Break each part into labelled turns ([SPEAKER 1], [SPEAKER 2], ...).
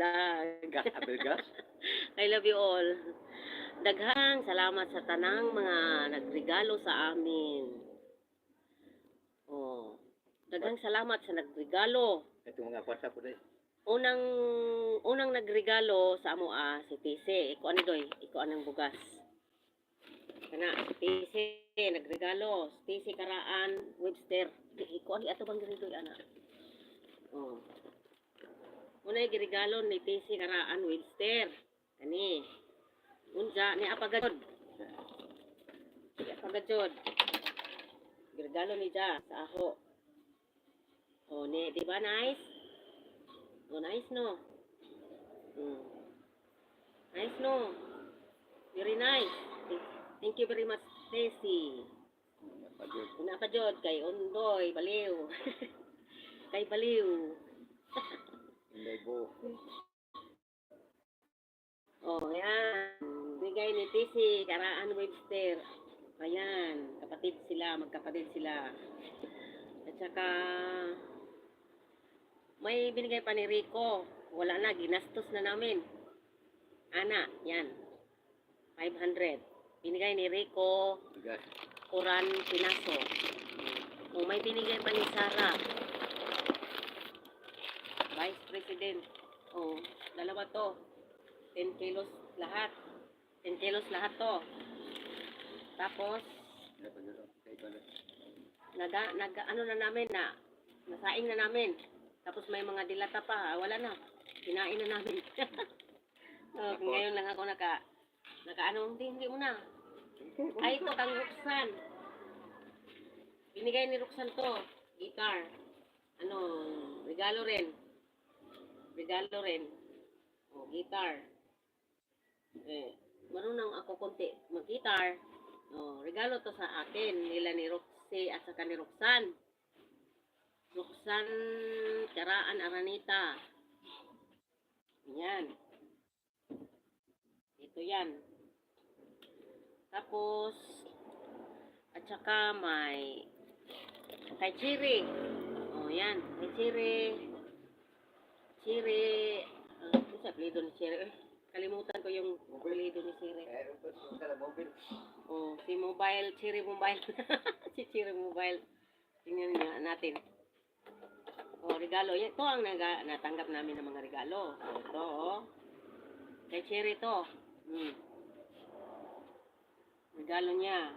[SPEAKER 1] Abelgas?
[SPEAKER 2] I love you all. Daghang salamat sa tanang mga nagregalo sa amin. Oh, daghang salamat sa nagregalo.
[SPEAKER 1] Ito mga WhatsApp ko dahil.
[SPEAKER 2] Unang unang nagregalo sa amo ah, si Tise. Iko ani doy, iko anang bugas. Kana si Tise nagregalo, si Tise karaan Webster. Iko ani ato bang doy ana. Oh. Unay giregalo ni Tise karaan Webster. Kani. Unsa ni apagad. Ni apagad. Giregalo ni Ja sa ako. Oh, ni, di ba nice? Oh, nice no? Mm. Nice no? Very nice. Thank you very much, Tessie. Una pa jod kay Undoy, baliw. kay baliw.
[SPEAKER 1] Po.
[SPEAKER 2] Oh, yan. Bigay ni Tessie, Karaan Webster. Ayan, kapatid sila, magkapatid sila. At saka, may binigay pa ni Rico. Wala na, ginastos na namin. Ana, yan. 500. Binigay ni Rico,
[SPEAKER 1] Bigas.
[SPEAKER 2] Kuran Pinaso. O may binigay pa ni Sara. Vice President. O, dalawa to. 10 kilos lahat. 10 kilos lahat to. Tapos, naga, naga, ano na namin na, nasaing na namin. Tapos may mga dilata pa, ah, wala na. Kinain na namin. oh, ngayon lang ako naka, naka ano, hindi, hindi mo na. Ay, ito kang Roxanne. Binigay ni Roxanne to, guitar. Ano, regalo rin. Regalo rin. O, guitar. Eh, marunong ako konti mag-guitar. O, regalo to sa akin, nila ni Roxy at saka ni Roxanne. Roxanne Karaan Aranita. Yan. Ito yan. Tapos, at saka may kay Chiri. Oh, yan. Kay Chiri. Chiri. Uh, ano sa apelido ni Chiri? Eh, kalimutan ko yung apelido ni
[SPEAKER 1] mobile.
[SPEAKER 2] Oh, si Mobile, Chiri Mobile. si Chiri Mobile. Tingnan nga natin. Oh, regalo. Ito ang naga, natanggap namin ng mga regalo. Ito, oh. Kay Chiri to. Hmm. Regalo niya.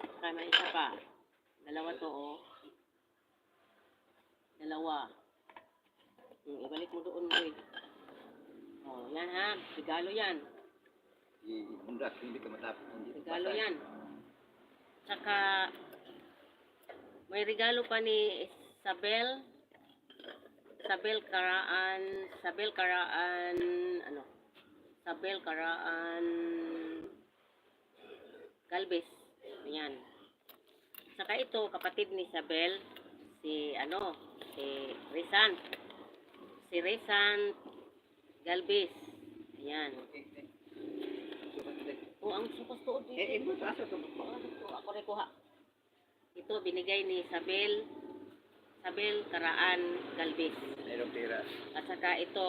[SPEAKER 2] Saka may isa pa. Dalawa to, oh. Dalawa. Hmm, ibalik mo doon, boy. Oh, yan ha. Regalo yan.
[SPEAKER 1] I-bundas. Hindi ka matapos.
[SPEAKER 2] Regalo yan. Tsaka, may regalo pa ni Isabel. Isabel Karaan, Isabel Karaan, ano? Isabel Karaan Galvez. Ayan. Saka ito, kapatid ni Isabel, si ano, si Rizan. Si Rizan Galvez. Ayan. O, ang supos tuod dito.
[SPEAKER 1] Eh, ito sa asa
[SPEAKER 2] ako rin kuha. Ito, binigay ni Isabel, Isabel Karaan Galvez.
[SPEAKER 1] Mayroong pera.
[SPEAKER 2] At saka ito,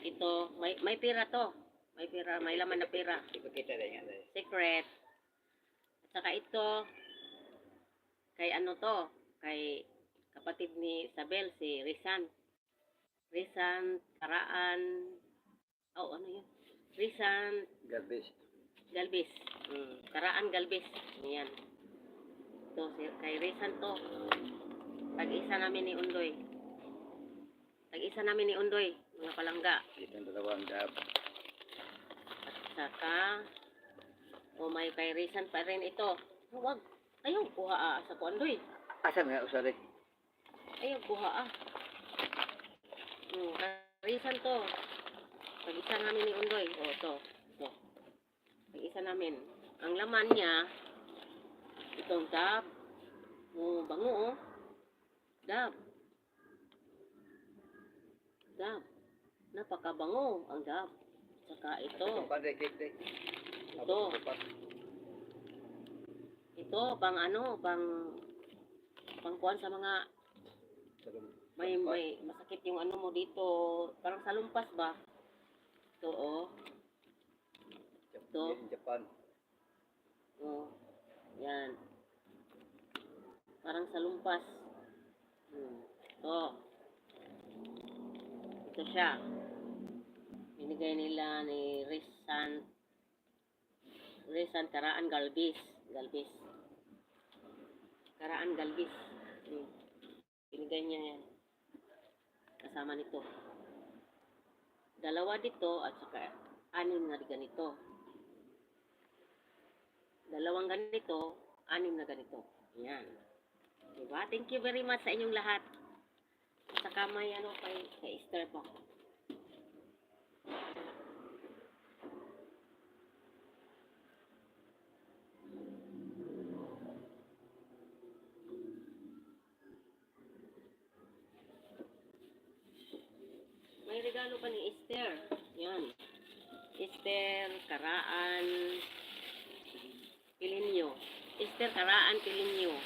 [SPEAKER 2] ito, may, may pira to. May pira, may laman na pira.
[SPEAKER 1] Ipakita rin yan. eh.
[SPEAKER 2] Secret. At saka ito, kay ano to, kay kapatid ni Isabel, si Rizan. Rizan Karaan, oh, ano yun?
[SPEAKER 1] Garbage.
[SPEAKER 2] Galvez. Mm, Karaan Galvez. Ayan. Ito, si, kay Rizan to. Tag-isa namin ni Undoy. Tag-isa namin ni Undoy, mga palangga.
[SPEAKER 1] Itong dalawang dab.
[SPEAKER 2] At saka, o may kay Rizan pa rin ito. Huwag. Ayaw, kuha ah, sa Undoy.
[SPEAKER 1] Asan nga usari?
[SPEAKER 2] Ayaw, kuha ah. Mm, kay Rizan to. Tag-isa namin ni Undoy. O, ito. Ito. Tag-isa namin. Ang laman niya, itong dab. O, bango oh. Dab. Dab. Napakabango ang dab. Saka ito. Ito. Ito, pang ano, pang pang kuwan sa mga May, may, masakit yung ano mo dito. Parang salumpas ba? Ito, oh. Ito.
[SPEAKER 1] Japan.
[SPEAKER 2] Oh. Yan. Parang salumpas. Hmm. Ito. Ito siya. Binigay nila ni Rizan Rizan Karaan Galbis. Galbis. Karaan Galbis. Hmm. Binigay niya yan. Kasama nito. Dalawa dito at saka anim na ganito. Dalawang ganito, anim na ganito. Yan. Diba? Thank you very much sa inyong lahat. Saka may ano kay, kay Esther pa. May regalo pa ni Esther. Yan. Esther, Karaan, Pilinyo. Esther Karaan Pilinyo.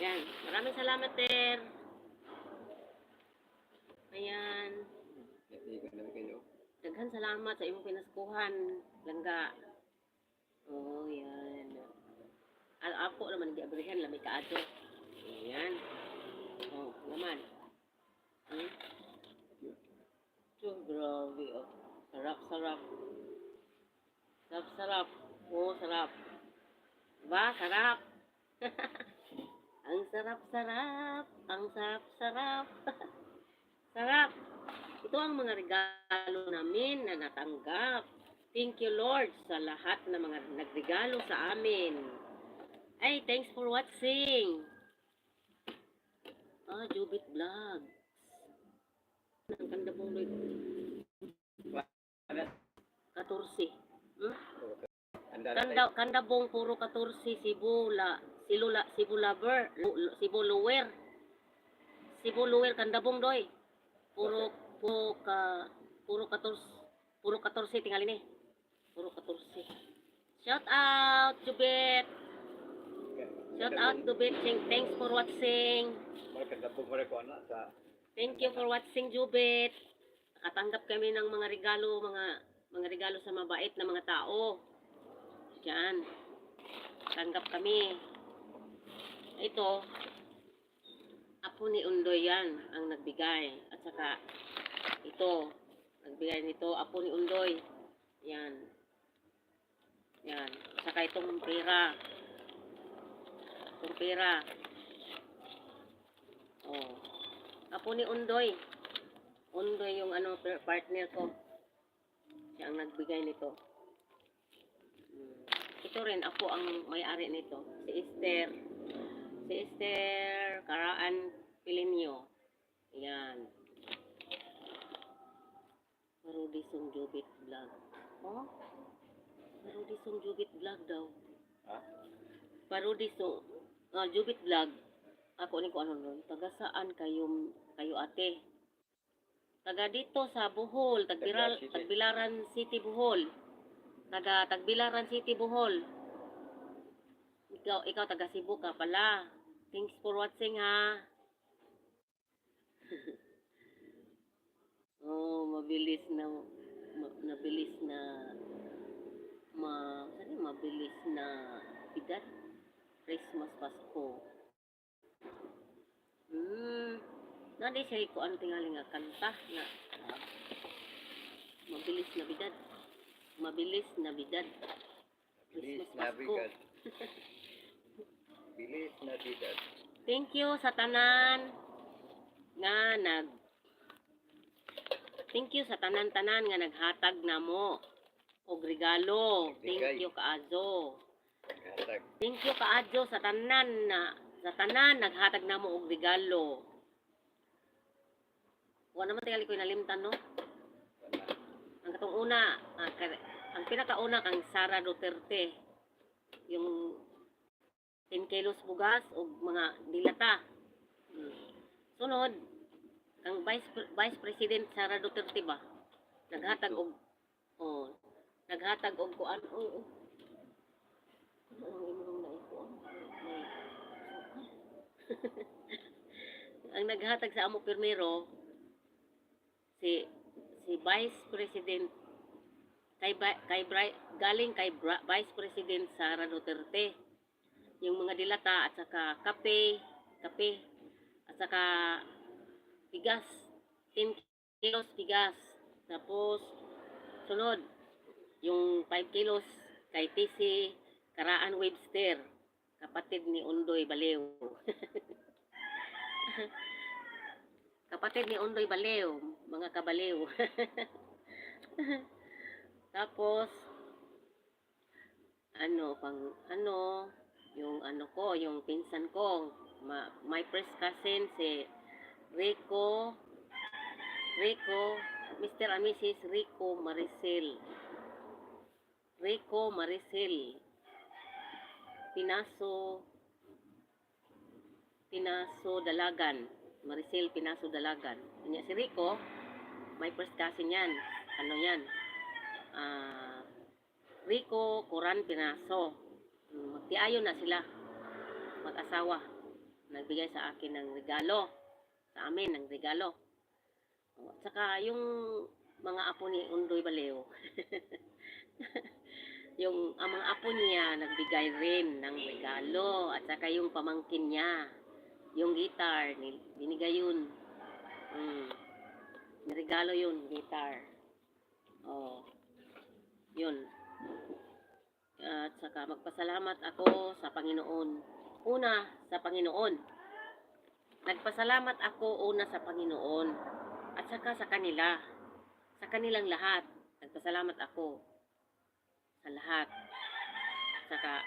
[SPEAKER 2] Yan. Maraming salamat, Ter. Ayan. Daghan salamat sa imong pinaskuhan. Langga. Oh, yan. Al ako naman di abrihan lamay kaadto. Ayan. Oh, naman. Hmm? Tiyuh, grabe oh. Sarap, sarap. Sarap, sarap. Oh, sarap. Sarap. ang sarap, sarap. Ang sarap, sarap. Ito ang mga regalo namin na natanggap. Thank you, Lord, sa lahat ng mga nagregalo sa amin. Ay, thanks for watching. Ah, Jubit Vlogs. Ang ganda mong Lloyd.
[SPEAKER 1] Ano?
[SPEAKER 2] 14. Hmm? Kanda, kandabong puro 14 Cebu la Cebu la Cebu lover Lu- Lu- Cebu lower Cebu lower kandabong doy. Puro puro ka puro 14 puro 14 tingali ni. Puro 14 shout out Jubit shout out Sing- thanks for watching.
[SPEAKER 1] Sa
[SPEAKER 2] thank you for watching Jubit nakatanggap kami ng mga regalo mga mga regalo sa mabait na mga tao Diyan. Tanggap kami. Ito, apo ni Undoy yan ang nagbigay. At saka, ito, nagbigay nito, apo ni Undoy. Yan. Yan. At saka itong pera. Itong pera. Oh. Apo ni Undoy. Undoy yung ano, partner ko. Siya ang nagbigay nito. Ito rin, ako ang may-ari nito. Si Esther. Si Esther Karaan Pilinyo. Yan. Parudisong Jubit Vlog. Oh? Parudisong Jubit Vlog daw.
[SPEAKER 1] Ha?
[SPEAKER 2] Parudisong ah, Jubit Vlog. Ako ni ko ano nun. Taga saan kayo, kayo ate? Taga dito sa Bohol. Tagbiral. Tagbilaran City, Bohol. Taga Tagbilaran City, Bohol. Ikaw, ikaw taga Cebu ka pala. Thanks for watching ha. oh, mabilis na ma- nabilis na ma ano mabilis na edad. Christmas Pasko. Hmm. Nadi siya ko ano tingali nga kanta nga mabilis na bidad. Mabilis na bidad.
[SPEAKER 1] Bilis na bigat. Bilis na bigat.
[SPEAKER 2] Thank you sa tanan nga nag Thank you sa tanan-tanan nga naghatag namo og regalo. Thank you kaazo. Thank you kaazo sa tanan na sa tanan naghatag namo og regalo. Wa naman tingali ko nalimtan no. Ang katong una, ang, ang pinakauna kang Sara Duterte. Yung 10 kilos bugas o mga dilata. Hmm. Sunod, kang Vice, Vice President Sara Duterte ba? Naghatag og oh, naghatag og kuan. Ang naikuan? May- ang naghatag sa amo pirmero si si Vice President kay kay galing kay Vice President Sara Duterte. Yung mga dilata at saka kape kape at saka bigas 10 kilos bigas. Tapos sunod yung 5 kilos kay TC Karaan Webster kapatid ni Undoy Balew kapatid ni Undoy Balew mga kabalew tapos ano pang ano yung ano ko yung pinsan ko ma, my first cousin si Rico Rico Mr. and Mrs. Rico Maricel Rico Maricel Pinaso Pinaso Dalagan Maricel Pinaso Dalagan. Kanya si Rico my first cousin yan. Ano yan? Ah Rico Coran Pinaso. Magtiayo na sila. Mag-asawa. Nagbigay sa akin ng regalo. Sa amin ng regalo. O, at saka yung mga apo ni Undoy Baleo yung ang mga apo niya nagbigay rin ng regalo. At saka yung pamangkin niya yung guitar ni- binigay yun mm. regalo yun guitar oh yun at saka magpasalamat ako sa Panginoon. Una, sa Panginoon. Nagpasalamat ako una sa Panginoon. At saka sa kanila. Sa kanilang lahat. Nagpasalamat ako. Sa lahat. Saka,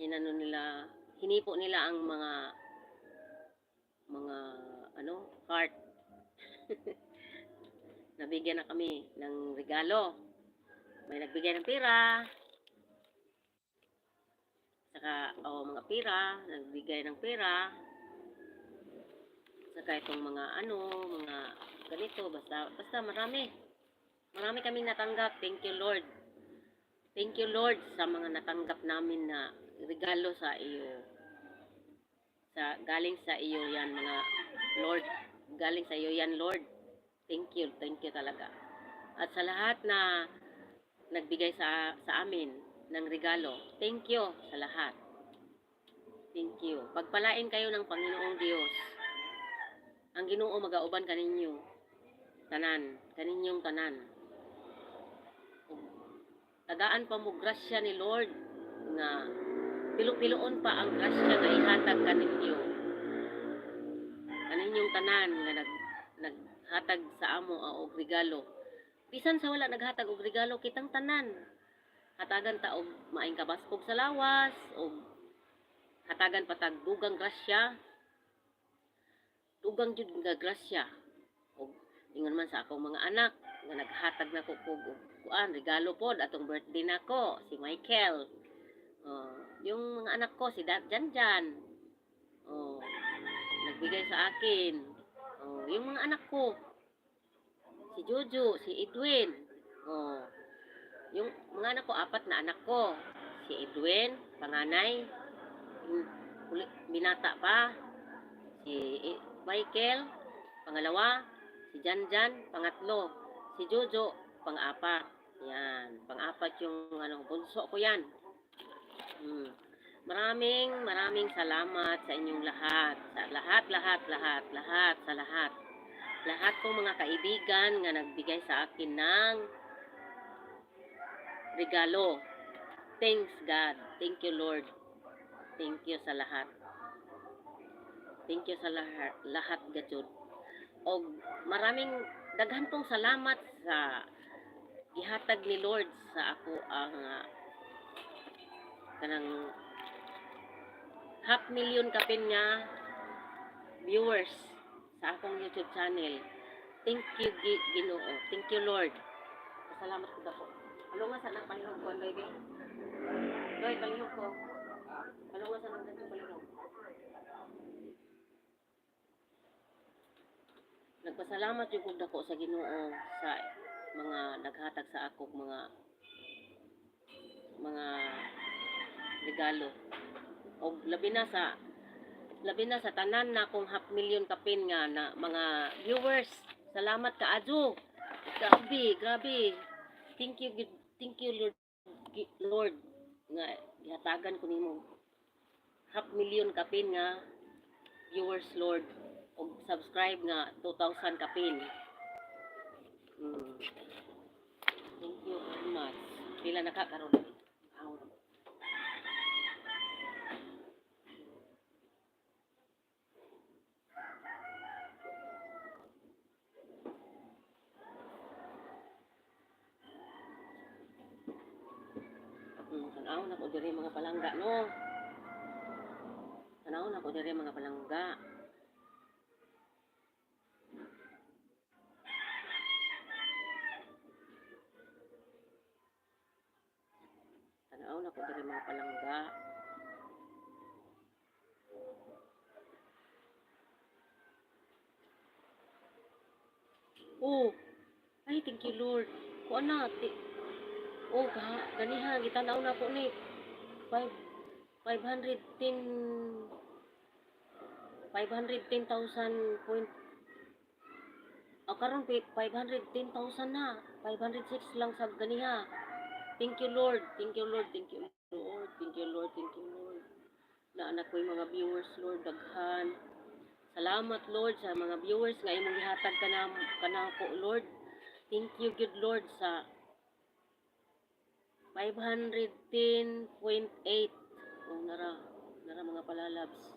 [SPEAKER 2] inano nila, hinipo nila ang mga, mga, ano, heart. Nabigyan na kami ng regalo. May nagbigay ng pera, saka o mga pera, nagbigay ng pera. Saka itong mga ano, mga ganito, basta basta marami. Marami kaming natanggap. Thank you Lord. Thank you Lord sa mga natanggap namin na regalo sa iyo. Sa galing sa iyo yan mga Lord. Galing sa iyo yan Lord. Thank you, thank you talaga. At sa lahat na nagbigay sa sa amin ng regalo. Thank you sa lahat. Thank you. Pagpalain kayo ng Panginoong Diyos. Ang Ginoo magauban kaninyo. Tanan, kaninyong tanan. Tagaan pa mo grasya ni Lord nga pilo-piloon pa ang grasya nga ihatag kaninyo. Kaninyong tanan nga nag naghatag sa amo og regalo. Bisan sa wala naghatag og regalo kitang tanan hatagan ta og maayong kabaskog sa lawas og hatagan patag dugang grasya dugang jud nga grasya og ingon man sa akong mga anak nga naghatag na ko og kuan regalo pod atong birthday nako si Michael oh yung mga anak ko si Dat Janjan oh nagbigay sa akin oh yung mga anak ko si Jojo si Edwin oh yung mga anak ko, apat na anak ko. Si Edwin, panganay, binata pa. Si I- Michael, pangalawa. Si Janjan, pangatlo. Si Jojo, pang-apat. Yan, pang-apat yung ano, bunso ko yan. Hmm. Maraming, maraming salamat sa inyong lahat. Sa lahat, lahat, lahat, lahat, sa lahat. Lahat kong mga kaibigan nga nagbigay sa akin ng regalo. Thanks God. Thank you Lord. Thank you sa lahat. Thank you sa lahat, lahat gajud. Og maraming daghan pong salamat sa gihatag ni Lord sa ako ang ah, kanang half million kapin nga viewers sa akong YouTube channel. Thank you Gi- Ginoo. Thank you Lord. Salamat ko dako. Ano nga sa nagpalihog ko, baby? Doy, palihog ko. Ano nga sa nagpalihog? Nagpasalamat yung kong dako sa Ginoo sa mga naghatag sa akong mga mga regalo. O labi na sa labi na sa tanan na kung half million kapin nga na mga viewers. Salamat ka Adjo. Grabe, grabe. Thank you, thank you Lord, Lord nga gihatagan ko nimo. Half million kapin nga viewers Lord og subscribe nga 2,000 kapin. Mm. Thank you very much. Pila na ka karon? Aw. Hmm, tanaw na ko diri mga palangga no. Tanaw na ko diri mga palangga. Tanaw na ko diri mga palangga. Oh, ay thank you Lord. Kuan na, ti, Oh, ga, ganiha, gitanaw na ko ni. Five, 510, 510,000 point. O karon pi 510,000 na. 506 lang sa ganiha. Thank you Lord. Thank you Lord. Thank you Lord. Thank you Lord. Thank you Lord. Na anak ko yung mga viewers Lord daghan. Salamat Lord sa mga viewers nga imong gihatag kana kana ko Lord. Thank you good Lord sa 510.8 oh nara nara mga palalabs.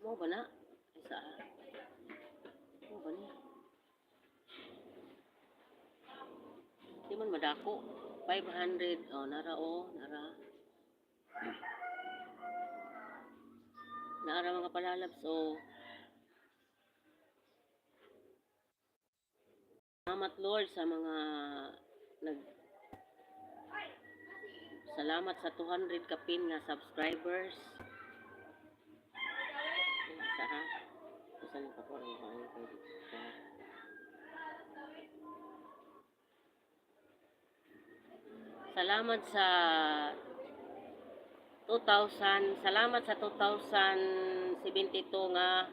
[SPEAKER 2] Mo ba na? Isa mo ba ni di man madako. 500 oh nara oh nara. Nara mga palalabs oh Salamat Lord sa mga nag Salamat sa 200 kapin nga subscribers. Sa ha? Saan pa ko rin ba? Salamat sa 2,000 salamat sa 2,072 nga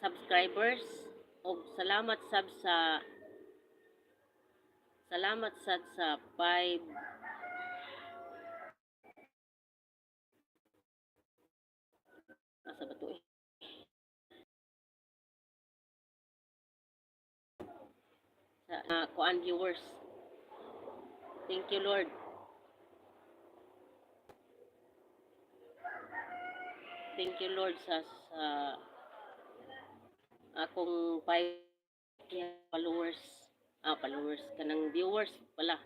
[SPEAKER 2] subscribers o salamat sab sa salamat sad sa 5 Asa ba to eh? Sa uh, kuan viewers. Thank you Lord. Thank you Lord sa sa akong 5 followers. Ah followers kanang viewers pala.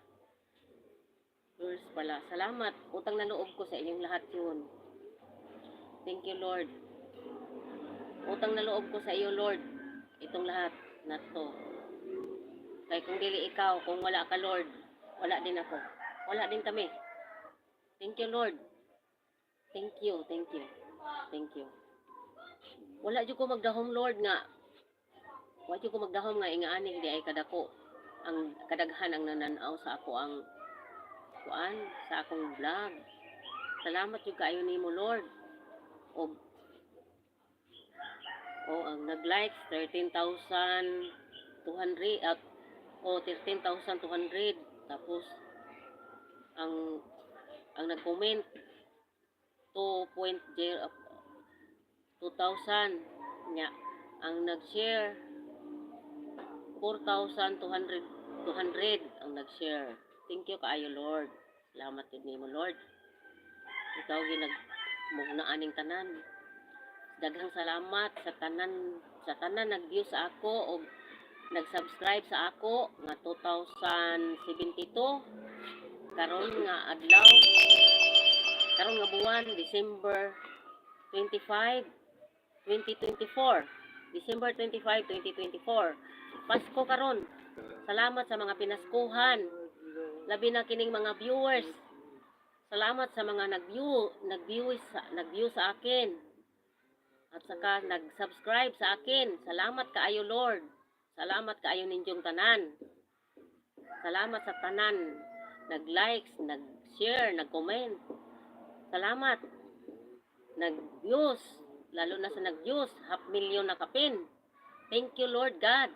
[SPEAKER 2] Viewers pala. Salamat. Utang na loob ko sa inyong lahat yun. Thank you Lord. Utang na loob ko sa iyo Lord. Itong lahat na to. Kay kung dili ikaw kung wala ka Lord wala din ako. Wala din kami. Thank you Lord. Thank you thank you thank you. Wala jud ko magdahom Lord nga jud ko magdahom nga ingaani di ay kadako. Ang kadaghan ang nananaw sa ako ang kuan sa akong vlog. Salamat jud kaayo nimo Lord. Og o ang nag-like 13,200 at o 13,200 tapos ang ang nag-comment 2.0 2,000 nya ang nag-share 4,200 200 ang nag-share. Thank you kaayo Lord. Salamat yun nimo Lord. Ikaw ginag mo na aning tanan. Daghang salamat sa tanan sa tanan nag-view sa ako og nag-subscribe sa ako nga 2072 karon nga adlaw karon nga buwan December 25 2024 December 25 2024 Pasko karon. Salamat sa mga pinaskuhan. Labi na kining mga viewers. Salamat sa mga nag-view nag-view sa nag-view sa akin. At saka nag-subscribe sa akin. Salamat kaayo Lord. Salamat kaayo ninyong tanan. Salamat sa tanan. Nag-likes, nag-share, nag-comment. Salamat. Nag-views, lalo na sa nag-views, half million na kapin. Thank you, Lord God.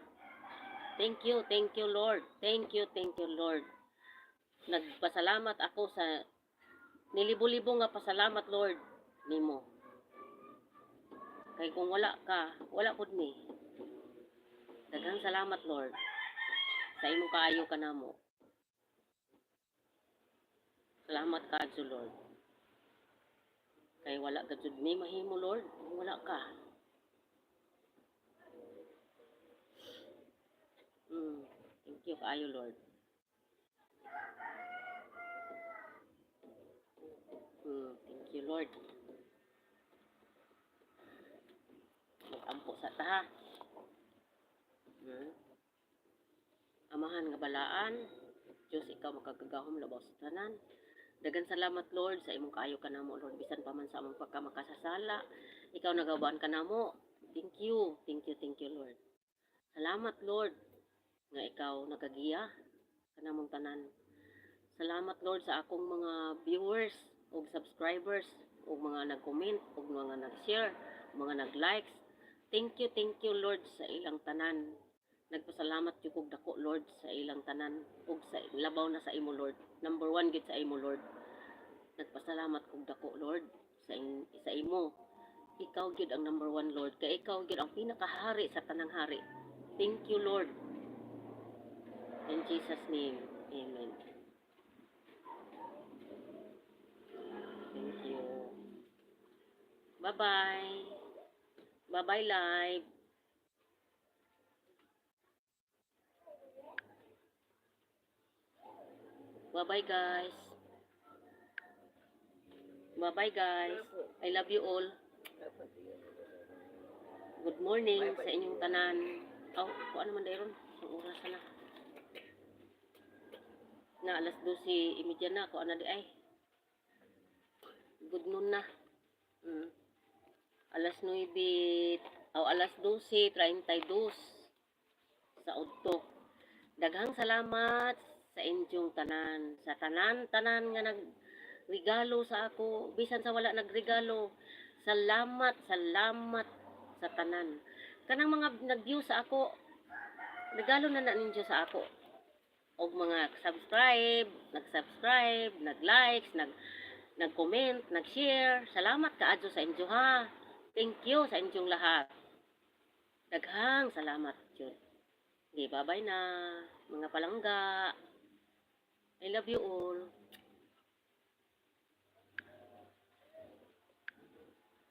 [SPEAKER 2] Thank you, thank you, Lord. Thank you, thank you, Lord. Nagpasalamat ako sa nilibo-libo nga pasalamat, Lord, nimo. Kay kung wala ka, wala pud mi. Daghang salamat, Lord. Sa imong kaayo ka namo. Salamat ka, Lord. Kay wala ka jud mi mahimo, Lord. Kung wala ka. Mm, thank you kaayo, Lord. Mm, thank you, Lord. Mag-ampo sa ta. Hmm. Amahan nga balaan, Diyos ikaw makagagahom labaw sa tanan. Dagan salamat Lord sa imong kaayo ka namo Lord bisan pa man sa among pagkamakasasala. Ikaw nagawaan ka namo. Thank you. Thank you, thank you Lord. Salamat Lord nga ikaw nagagiya kanamong tanan. Salamat Lord sa akong mga viewers ug subscribers ug mga nag-comment ug mga nag-share, mga nag-likes. Thank you, thank you Lord sa ilang tanan. Nagpasalamat yung kog Lord sa ilang tanan ug sa labaw na sa imo Lord. Number one gid sa imo Lord. Nagpasalamat kog dako Lord sa in, sa imo. Ikaw gid ang number one Lord. Kay ikaw gid ang pinakahari sa tanang hari. Thank you Lord. In Jesus name. Amen. Thank you. Bye-bye. Bye-bye live. Bye-bye guys. Bye-bye guys. I love you all. Good morning sa inyong tanan. Oh, kung ano man dayron? Ang oras na. Na alas 12, imedya na. Kung ano di ay. Good noon na. Mm. Alas 9, o alas 12, 32 sa udto. Daghang salamat sa inyong tanan. Sa tanan-tanan nga nagregalo sa ako. Bisan sa wala nagregalo. Salamat, salamat sa tanan. Kanang mga nag-view sa ako, regalo na na ninyo sa ako. Og mga subscribe, nag-subscribe, nag-likes, nag nag-comment, nag-share. Salamat kaadyo sa inyo ha. Thank you sa inyong lahat. Daghang salamat jud. Okay, bye-bye na mga palangga. I love you all.